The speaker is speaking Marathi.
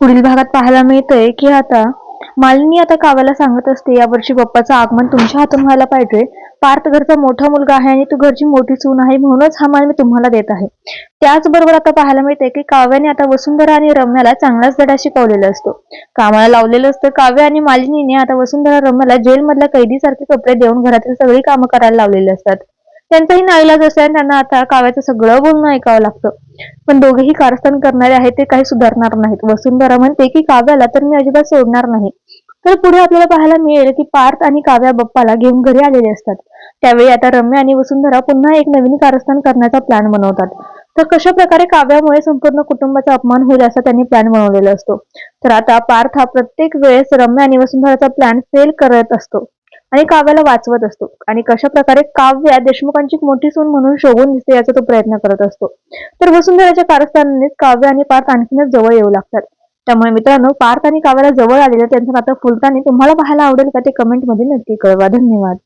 पुढील भागात पाहायला मिळतंय की आता मालिनी आता काव्याला सांगत असते यावर्षी बाप्पाचं आगमन तुमच्या हातून व्हायला पाहिजे. पार्थ घरचा मोठा मुलगा आहे आणि तू घरची मोठी सून आहे म्हणूनच हा मान मी तुम्हाला देत आहे. त्याचबरोबर आता पाहायला मिळते की काव्याने आता वसुंधरा आणि रम्याला चांगलाच धडा शिकवलेला असतो. कामाला लावलेलं असतं काव्य आणि मालिनीने आता वसुंधरा रम्याला जेलमधल्या कैदीसारखे कपडे देऊन घरातील सगळी कामं करायला लावलेली असतात. त्यांचाही नाईलाज असल्याने त्यांना आता काव्याचं सगळं बोलणं ऐकावं लागतं. पण दोघेही कारस्थान करणारे आहेत ते काही सुधारणार नाहीत. वसुंधरा म्हणते की काव्याला तर मी अजिबात सोडणार नाही. तर पुढे आपल्याला पाहायला मिळेल की पार्थ आणि काव्या बाप्पाला घेऊन घरी आलेले असतात. त्यावेळी आता रम्या आणि वसुंधरा पुन्हा एक नवीन कारस्थान करण्याचा प्लॅन बनवतात. तर कशा प्रकारे काव्यामुळे संपूर्ण कुटुंबाचा अपमान होईल असा त्यांनी प्लॅन बनवलेला असतो. तर आता पार्थ हा प्रत्येक वेळेस रम्या आणि वसुंधराचा प्लॅन फेल करत असतो. आणि काव्याला वाचवत असतो. आणि कशा प्रकारे काव्या देशमुखांची मोठी सून म्हणून शोभून दिसते याचा तो प्रयत्न करत असतो. तर वसुंधराच्या कारस्थानानेच काव्य आणि पार्थ आणखीनच जवळ येऊ लागतात. त्यामुळे मित्रांनो पार्थ आणि काव्याला जवळ आलेलं त्यांचं नातं फुलताना तुम्हाला पाहायला आवडेल का ते कमेंटमध्ये नक्की कळवा. धन्यवाद.